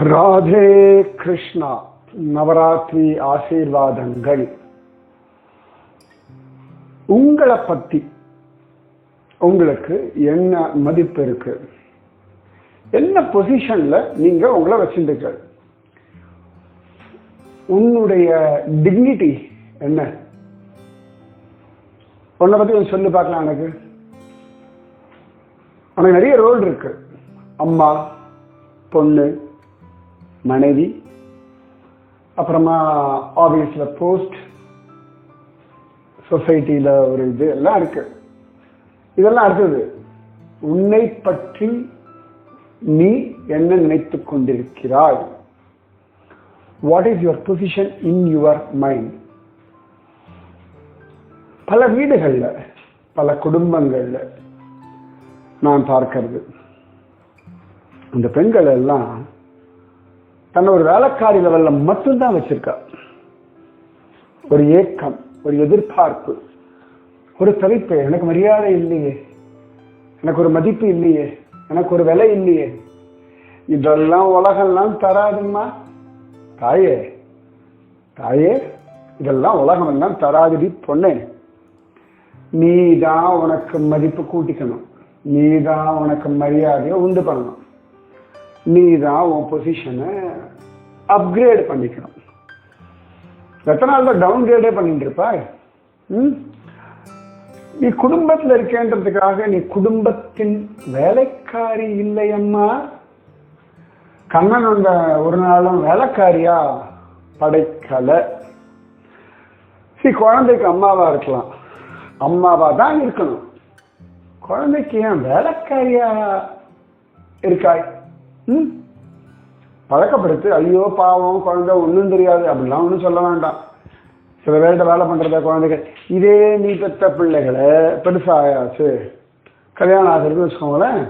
ராதே கிருஷ்ணா நவராத்திரி ஆசீர்வாதங்கள். உங்களை பத்தி உங்களுக்கு என்ன மதிப்பு இருக்கு? என்ன பொசிஷன்ல நீங்க உங்களை வச்சிருக்க உன்னுடைய டிக்னிட்டி என்ன? உன்னை பத்தி கொஞ்சம் சொல்லி பார்க்கலாம் எனக்கு. உனக்கு நிறைய ரோல் இருக்கு. அம்மா பொண்ணு மனைவி அப்புறமா ஆபீஸ்ல போஸ்ட் சொசைட்டியில ஒரு இது எல்லாம் இருக்கு. இதெல்லாம் அடுத்தது உன்னை பற்றி நீ என்ன நினைத்து கொண்டிருக்கிறாய்? What is your position in your mind பல வீடுகள்ல பல குடும்பங்கள்ல நான் பார்க்கிறது. இந்த பெண்கள் எல்லாம் தன்னை ஒரு வேலைக்காரி லெவல்ல மட்டும்தான் வச்சிருக்கா. ஒரு ஏக்கம் ஒரு எதிர்பார்ப்பு ஒரு தலைப்பு எனக்கு மரியாதை இல்லையே எனக்கு ஒரு மதிப்பு இல்லையே எனக்கு ஒரு விலை இல்லையே. இதெல்லாம் உலகம்லாம் தராதும்மா. தாயே தாயே இதெல்லாம் உலகம் எல்லாம் தராதுடி பொண்ணே. நீ தான் உனக்கு மதிப்பு கூட்டிக்கணும். நீ தான் உனக்கு மரியாதையை உண்டு பண்ணணும். நீ தான் உன் பொசிஷனை அப்கிரேட் பண்ணிக்கணும். எத்தனை நாள் தான் டவுன் கிரேடே பண்ணிட்டு இருப்ப? ம்? நீ குடும்பத்தில் இருக்கேன்றதுக்காக நீ குடும்பத்தின் வேலைக்காரி இல்லையம்மா கண்ணன் அந்த ஒரு நாளும் வேலைக்காரியா? படைக்கலை. சரி குழந்தைக்கு அம்மாவா இருக்கலாம். அம்மாவா தான் இருக்கணும். குழந்தைக்கு ஏன் வேலைக்காரியா இருக்காய்? ம். பழக்கப்படுத்து ஐயோ பாவம் குழந்தை ஒன்றும் தெரியாது அப்படிலாம் ஒன்றும் சொல்ல வேண்டாம். சில பேர்கிட்ட வேலை பண்ணுறத குழந்தைகள். இதே நீ பெற்ற பிள்ளைகளை பெருசாயாச்சு கல்யாணம் ஆகிறதுன்னு வச்சுக்கோங்களேன்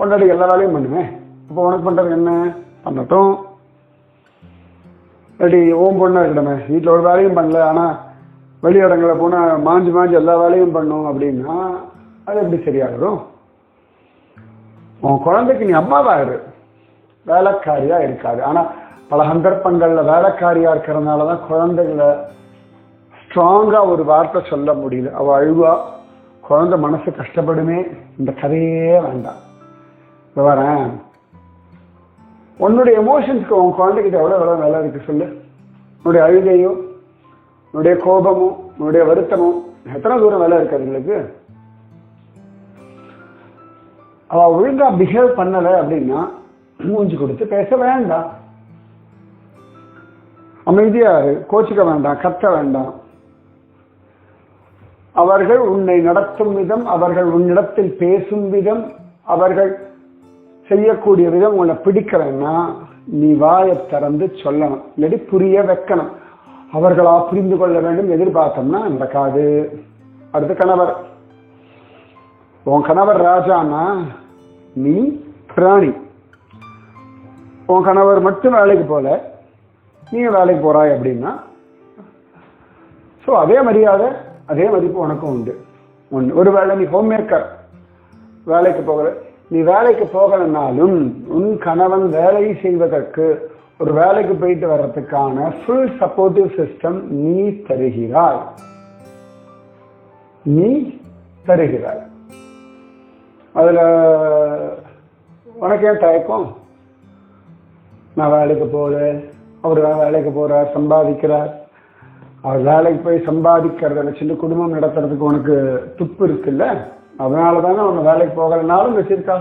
பொண்டாட்டிக்கு எல்லா வேலையும் பண்ணுவேன் அப்போ உனக்கு பண்ணுறது என்ன? பண்ணட்டும். இல்லாட்டி ஓம் பொண்ணாக இருக்கணுமே வீட்டில் ஒரு வேலையும் பண்ணல ஆனால் வெளி போனால் மாஞ்சி மாஞ்சி எல்லா வேலையும் பண்ணும் அப்படின்னா அது எப்படி சரியாகிடும் உன் குழந்தைக்கு நீ அம்மாவா இரு. வேலைக்காரியா இருக்காது ஆனால் பல சந்தர்ப்பங்களில் வேலைக்காரியா இருக்கிறதுனால தான் குழந்தைகளை ஸ்ட்ராங்காக ஒரு வார்த்தை சொல்ல முடியல. அவள் அழுவா. குழந்தை மனசு கஷ்டப்படுமே. இந்த கதையே வேண்டாம். வரேன். உன்னுடைய எமோஷன்ஸ்க்கு உன் குழந்தைகிட்ட எவ்வளோ எவ்வளோ வேலை இருக்கு சொல்லு. உன்னுடைய அழுகையோ உன்னுடைய கோபமும் உன்னுடைய வருத்தமும் எத்தனை தூரம் வேலை இருக்கு அதுங்களுக்கு? அவள் ஒழுங்காக பிஹேவ் பண்ணலை அப்படின்னா மூஞ்சி கொடுத்து பேச வேண்டாம். அமைதியா கோச்சிக்க வேண்டாம். கத்த வேண்டாம். அவர்கள் உன்னை நடத்தும் விதம் அவர்கள் உன்னிடத்தில் பேசும் விதம் அவர்கள் செய்யக்கூடிய விதம் உன்னை பிடிக்கலன்னா நீ வாயை திறந்து சொல்லணும். இல்லாட்டி புரிய வைக்கணும். அவர்களா புரிந்து கொள்ள வேண்டும் எதிர்பார்த்தோம்னா நடக்காது. அடுத்து கணவர். உன் கணவர் ராஜானா? நீ பிராணி. உன் கணவர் மட்டும் வேலைக்கு போல நீ வேலைக்கு போறாய் அப்படின்னா ஸோ அதே மரியாதை அதே மதிப்பு உனக்கும் உண்டு. ஒன்று ஒருவேளை நீ ஹோம் மேக்கர் வேலைக்கு போகிற நீ வேலைக்கு போகலனாலும் உன் கணவன் வேலை செய்வதற்கு ஒரு வேலைக்கு போயிட்டு வர்றதுக்கான ஃபுல் சப்போர்ட்டிவ் சிஸ்டம் நீ தருகிறாய். நீ தருகிறாய். அதில் உனக்கு ஏன் தயக்கம்? நான் வேலைக்கு போகிறேன் அவர் வேலைக்கு போகிறார் சம்பாதிக்கிறார். அவர் வேலைக்கு போய் சம்பாதிக்கிறத வச்சுட்டு குடும்பம் நடத்துறதுக்கு உனக்கு துப்பு இருக்குல்ல? அதனால தானே உன்னை வேலைக்கு போகலனாலும் வச்சிருக்கா?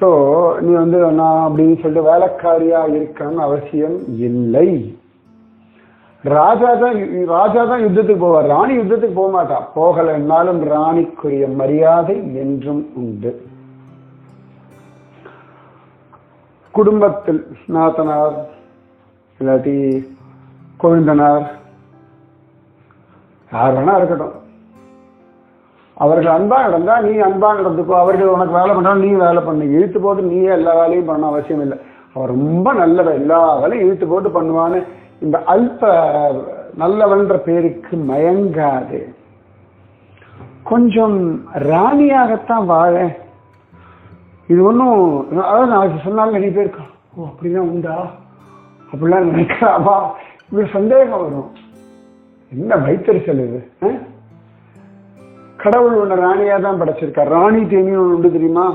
ஸோ நீ வந்து நான் அப்படின்னு சொல்லிட்டு வேலைக்காரியாக இருக்கணும்னு அவசியம் இல்லை. ராஜா தான் ராஜா தான் யுத்தத்துக்கு போவார். ராணி யுத்தத்துக்கு போக மாட்டா. போகலைன்னாலும் ராணிக்குரிய மரியாதை என்றும் உண்டு. குடும்பத்தில் நாத்தனார் இல்லாட்டி கொழுந்தனார் யார் வேணா இருக்கட்டும். அவர்கள் அன்பா நடந்தா நீ அன்பா நடந்துக்கோ. அவர்கள் உனக்கு வேலை பண்ணாலும் நீ வேலை பண்ணு. இழுத்து போட்டு நீயே எல்லா வேலையும் பண்ண அவசியம் இல்லை. அவர் ரொம்ப நல்லவன். எல்லா வேலையும் இழுத்து போட்டு பண்ணுவான்னு இந்த அல்ப நல்லவன்ற பேருக்கு மயங்காது. கொஞ்சம் ராணியாகத்தான் வாழ இது ஒன்றும் அதாவது நான் சொன்னாலும் நிறைய பேர் ஓ அப்படிதான் உண்டா? அப்படிலாம் நினைக்கிறாவா இப்படி சந்தேகம் வரும். என்ன வைத்தறிச்சல் இது ஆ? கடவுள் உன்னை ராணியாக தான் படைச்சிருக்கார். ராணி தேனி ஒன்று உண்டு தெரியுமா?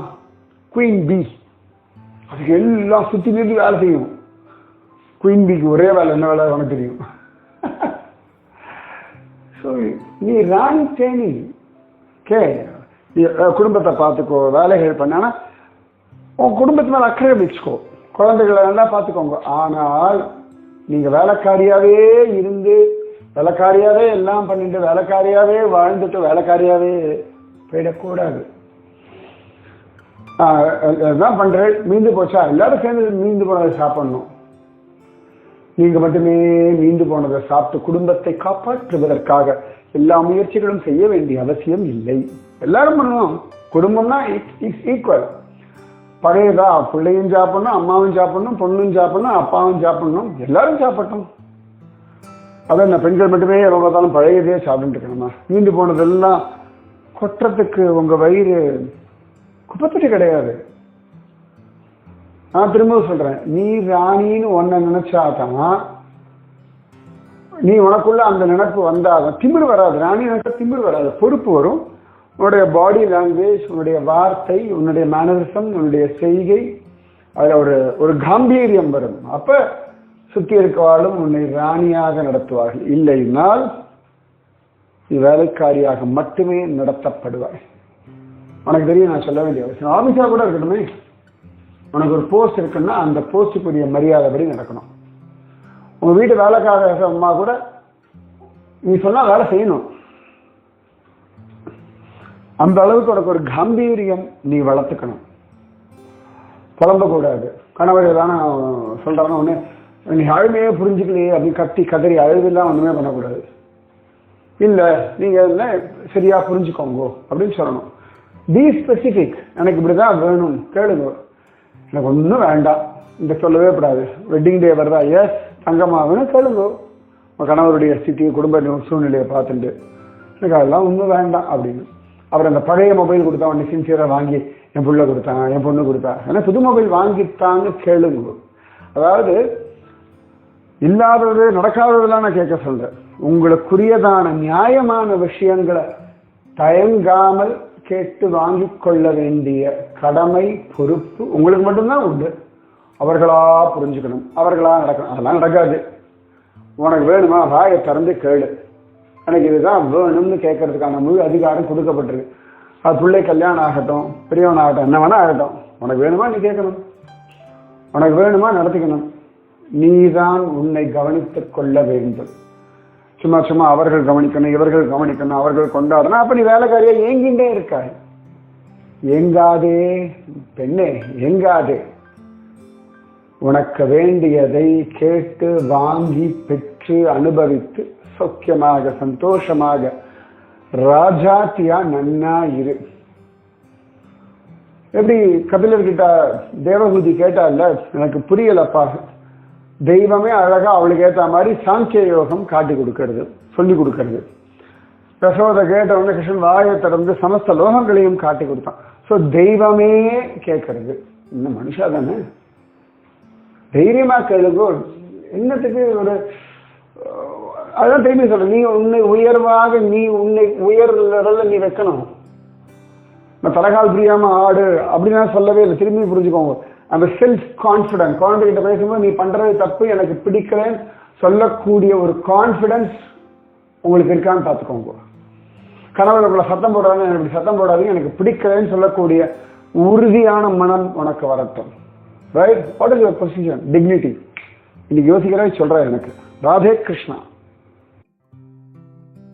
குயின் பி அதுக்கு எல்லாம் சுற்றி நிறுத்தி வேலை செய்யும். குயின் பிக்கு ஒரே வேலை என்ன வேலை உனக்கு தெரியும்? ஸோ நீ ராணி தேனி கே நீ, குடும்பத்தை பார்த்துக்கோ வேலைகள் பண்ணானா உன் குடும்பத்து மேலே அக்கறை வச்சுக்கோ. குழந்தைகளை நல்லா பார்த்துக்கோங்க. ஆனால் நீங்கள் வேலைக்காரியாகவே இருந்து வேலைக்காரியாவே எல்லாம் பண்ணிட்டு வேலைக்காரியாவே வாழ்ந்துட்டு வேலைக்காரியாகவே போயிடக்கூடாது. ஆஹ் பண்ணுறேன் மீந்து போச்சா? எல்லாரும் சேர்ந்து மீந்து போனதை சாப்பிடணும். நீங்கள் மட்டுமே மீந்து போனதை சாப்பிட்டு குடும்பத்தை காப்பாற்றுவதற்காக எல்லா முயற்சிகளும் செய்ய வேண்டிய அவசியம் இல்லை. எல்லாரும் பண்ணணும். குடும்பம்னா இட்ஸ் ஈக்குவல் பழையதா? பிள்ளையும் சாப்பிடணும் அம்மாவும் சாப்பிடணும் பொண்ணும் சாப்பிடணும் அப்பாவும் சாப்பிடணும் எல்லாரும் சாப்பிட்டோம் அதான் இந்த பெண்கள் மட்டுமே எவ்வளோ பார்த்தாலும் பழையதே சாப்பிட்டு இருக்கணுமா? மீண்டு போனதெல்லாம் கொட்டுறதுக்கு உங்கள் வயிறு குப்பத்தட்டு கிடையாது. நான் திரும்ப சொல்கிறேன் நீ ராணின்னு ஒன்றை நினச்சாதான் நீ உனக்குள்ள அந்த நினைப்பு வந்தாதான் திமிர் வராது. ராணி நினைச்சா திமிர் வராது பொறுப்பு வரும். உன்னுடைய பாடி லாங்குவேஜ் உன்னுடைய வார்த்தை உன்னுடைய மேனரிசம் உன்னுடைய செய்கை அதில் ஒரு ஒரு காம்பீரியம் வரும். அப்போ சுற்றி இருக்கவாளும் உன்னை ராணியாக நடத்துவார்கள். இல்லைனால் நீ வேலைக்காரியாக மட்டுமே நடத்தப்படுவாய். உனக்கு தெரியும் நான் சொல்ல வேண்டிய அவசியம். ஆபீஸா கூட இருக்கணுமே உனக்கு ஒரு போஸ்ட் இருக்குன்னா அந்த போஸ்டுக்குரிய மரியாதைப்படி நடக்கணும். உங்கள் வீட்டு வேலைக்காக அம்மா கூட நீ சொன்னால் வேலை செய்யணும். அந்த அளவுக்கு உனக்கு ஒரு காம்பீரியம் நீ வளர்த்துக்கணும். புலம்பக்கூடாது கணவர் ஏதான சொல்றாங்கன்னா ஒன்று நீ அழுமையே புரிஞ்சுக்கலையே அப்படின்னு கத்தி கதறி அழுதுலாம் ஒன்றுமே பண்ணக்கூடாது. இல்லை நீங்கள் என்ன சரியாக புரிஞ்சுக்கோங்க அப்படின்னு சொல்லணும். பி ஸ்பெசிஃபிக் எனக்கு இப்படி தான் வேணும். கேளுங்க. எனக்கு ஒன்றும் வேண்டாம். இந்த சொல்லவே கூடாது. வெட்டிங் டே வருதா? எஸ் தங்கம்மா கேளுங்க. உங்கள் கணவருடைய ஸ்திதி குடும்ப சூழ்நிலையை பார்த்துட்டு எனக்கு அதெல்லாம் ஒன்றும் வேண்டாம் அப்படின்னு. அப்புறம் அந்த பழைய மொபைல் கொடுத்தா உடனே சின்சியராக வாங்கி என் பிள்ளை கொடுத்தான் என் பொண்ணு கொடுத்தா. ஏன்னா புது மொபைல் வாங்கித்தான்னு கேளுங்க. அதாவது இல்லாதது நடக்காததெல்லாம் நான் கேட்க சொல்கிறேன் உங்களுக்குரியதான நியாயமான விஷயங்களை தயங்காமல் கேட்டு வாங்கி கொள்ள வேண்டிய கடமை பொறுப்பு உங்களுக்கு மட்டும்தான் உண்டு. அவர்களா புரிஞ்சுக்கணும். அவர்களா நடக்கணும். அதெல்லாம் நடக்காது. உனக்கு வேணுமா? வாயை திறந்து கேளு. எனக்கு இதுதான் வேணும்னு கேட்கறதுக்கான முழு அதிகாரம் கொடுக்கப்பட்டிருக்கு. அது பிள்ளை கல்யாணம் ஆகட்டும் பெரியவன் ஆகட்டும் என்ன வேணா ஆகட்டும். உனக்கு வேணுமா நீ கேட்கணும். உனக்கு வேணுமா நடத்திக்கணும். நீதான் உன்னை கவனித்துக் கொள்ள வேண்டும். சும்மா சும்மா அவர்கள் கவனிக்கணும் இவர்கள் கவனிக்கணும் அவர்கள் கொண்டாடணும். அப்ப நீ வேலைக்காரியா ஏங்கிண்டே இருக்காய். ஏங்காதே பெண்ணே ஏங்காதே. உனக்கு வேண்டியதை கேட்டு வாங்கி பெற்று அனுபவித்து சௌக்கியமாக சந்தோஷமாக ராஜாத்தியா நன்னா இரு. எப்படி கபிலர்கிட்ட தேவகுதி கேட்டால எனக்கு புரியலப்பா. தெய்வமே அழகா அவளுக்கு ஏத்த மாதிரி சாங்கிய யோகம் காட்டி கொடுக்கறது சொல்லி கொடுக்கறது. யசோதை கேட்ட உடனே கிருஷ்ணன் வாயை திறந்து சமஸ்த லோகங்களையும் காட்டி கொடுத்தான். சோ தெய்வமே கேட்கறது. இன்னும் மனுஷா தானே? தைரியமா கேளுங்க. என்னத்துக்கு ஒரு அதான் திரும்பி சொல்றேன். நீ உன்னை உயர்வாக நீ உன்னை உயர் நீ வைக்கணும். நான் தலைகால் புரியாம ஆடு அப்படின்னு சொல்லவே இல்லை. திரும்பி புரிஞ்சுக்கோங்க. அந்த செல்ஃப் கான்ஃபிடன்ஸ் குழந்தைகிட்ட பேசும்போது நீ பண்றது தப்பு எனக்கு பிடிக்கலன்னு சொல்லக்கூடிய ஒரு கான்ஃபிடன்ஸ் உங்களுக்கு இருக்கான்னு பார்த்துக்கோங்க. கணவர் உங்களை சத்தம் போடுறாங்க எனக்கு இப்படி சத்தம் போடாதீங்க. எனக்கு பிடிக்கலன்னு சொல்லக்கூடிய உறுதியான மனம் உனக்கு வரட்டும். Right what is your position dignity இன்னைக்கு யோசிக்கிறேன் சொல்றேன் எனக்கு. ராதே கிருஷ்ணா.